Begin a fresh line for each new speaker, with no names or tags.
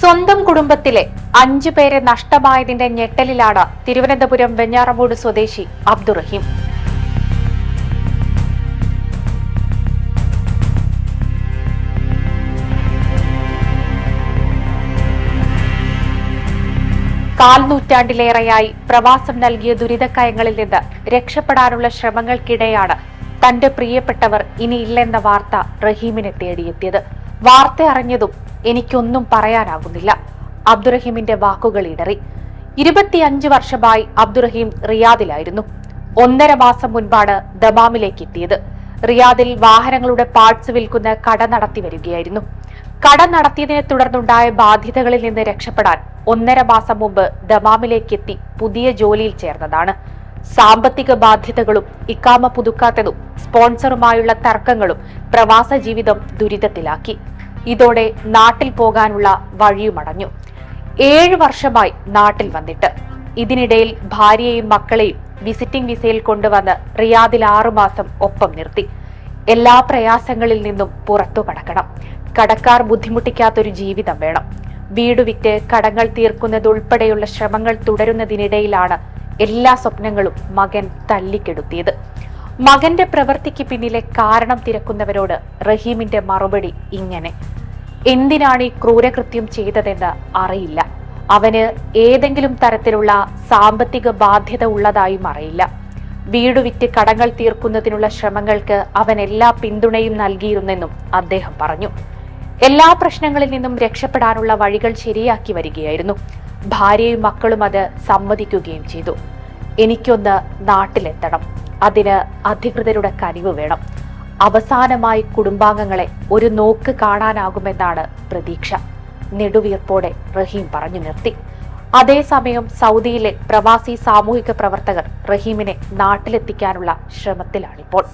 സ്വന്തം കുടുംബത്തിലെ അഞ്ചു പേരെ നഷ്ടമായതിന്റെ ഞെട്ടലിലാണ് തിരുവനന്തപുരം വെഞ്ഞാറമൂട് സ്വദേശി അബ്ദുറഹീം. കാൽ നൂറ്റാണ്ടിലേറെയായി പ്രവാസം നൽകിയ ദുരിതക്കയങ്ങളിൽ നിന്ന് രക്ഷപ്പെടാനുള്ള ശ്രമങ്ങൾക്കിടെയാണ് തന്റെ പ്രിയപ്പെട്ടവർ ഇനിയില്ലെന്ന വാർത്ത റഹീമിനെ തേടിയെത്തിയത്. വാർത്ത അറിഞ്ഞതും എനിക്കൊന്നും പറയാനാകുന്നില്ല. അബ്ദുറഹീമിന്റെ വാക്കുകൾ ഇടറി. ഇരുപത്തിയഞ്ച് വർഷമായി അബ്ദുറഹീം റിയാദിലായിരുന്നു. ഒന്നര മാസം മുൻപാണ് ദമാമിലേക്ക് എത്തിയത്. റിയാദിൽ വാഹനങ്ങളുടെ പാർട്സ് വിൽക്കുന്ന കട നടത്തി വരികയായിരുന്നു. കട നടത്തിയതിനെ തുടർന്നുണ്ടായ ബാധ്യതകളിൽ നിന്ന് രക്ഷപ്പെടാൻ ഒന്നര മാസം മുമ്പ് ദമാമിലേക്ക് എത്തി പുതിയ ജോലിയിൽ ചേർന്നതാണ്. സാമ്പത്തിക ബാധ്യതകളും ഇക്കാമ പുതുക്കാത്തതും സ്പോൺസറുമായുള്ള തർക്കങ്ങളും പ്രവാസ ജീവിതം ദുരിതത്തിലാക്കി. ഇതോടെ നാട്ടിൽ പോകാനുള്ള വഴിയുമടഞ്ഞു ഏഴ് വർഷമായി നാട്ടിൽ വന്നിട്ട്. ഇതിനിടയിൽ ഭാര്യയെയും മക്കളെയും വിസിറ്റിംഗ് വിസയിൽ കൊണ്ടുവന്ന് റിയാദിൽ ആറുമാസം ഒപ്പം നിർത്തി. എല്ലാ പ്രയാസങ്ങളിൽ നിന്നും പുറത്തു കടക്കണം. കടക്കാർ ബുദ്ധിമുട്ടിക്കാത്തൊരു ജീവിതം വേണം. വീട് വിറ്റ് കടങ്ങൾ തീർക്കുന്നതുൾപ്പെടെയുള്ള ശ്രമങ്ങൾ തുടരുന്നതിനിടയിലാണ് എല്ലാ സ്വപ്നങ്ങളും മകൻ തല്ലിക്കെടുത്തിയത്. മകന്റെ പ്രവൃത്തിക്ക് പിന്നിലെ കാരണം തിരക്കുന്നവരോട് റഹീമിന്റെ മറുപടി ഇങ്ങനെ. എന്തിനാണ് ഈ ക്രൂരകൃത്യം ചെയ്തതെന്ന് അറിയില്ല. അവന് ഏതെങ്കിലും തരത്തിലുള്ള സാമ്പത്തിക ബാധ്യത ഉള്ളതായും അറിയില്ല. വീട് വിറ്റ് കടങ്ങൾ തീർക്കുന്നതിനുള്ള ശ്രമങ്ങൾക്ക് അവൻ എല്ലാ പിന്തുണയും നൽകിയിരുന്നെന്നും അദ്ദേഹം പറഞ്ഞു. എല്ലാ പ്രശ്നങ്ങളിൽ നിന്നും രക്ഷപ്പെടാനുള്ള വഴികൾ ശരിയാക്കി വരികയായിരുന്നു. ഭാര്യയും മക്കളും അത് സമ്മതിക്കുകയും ചെയ്തു. എനിക്കൊന്ന് നാട്ടിലെത്തണം. അതിന് അധികൃതരുടെ കനിവ് വേണം. അവസാനമായി കുടുംബാംഗങ്ങളെ ഒരു നോക്ക് കാണാനാകുമെന്നാണ് പ്രതീക്ഷ. നെടുവീർപ്പോടെ റഹീം പറഞ്ഞു നിർത്തി. അതേസമയം സൗദിയിലെ പ്രവാസി സാമൂഹിക പ്രവർത്തകർ റഹീമിനെ നാട്ടിലെത്തിക്കാനുള്ള ശ്രമത്തിലാണിപ്പോൾ.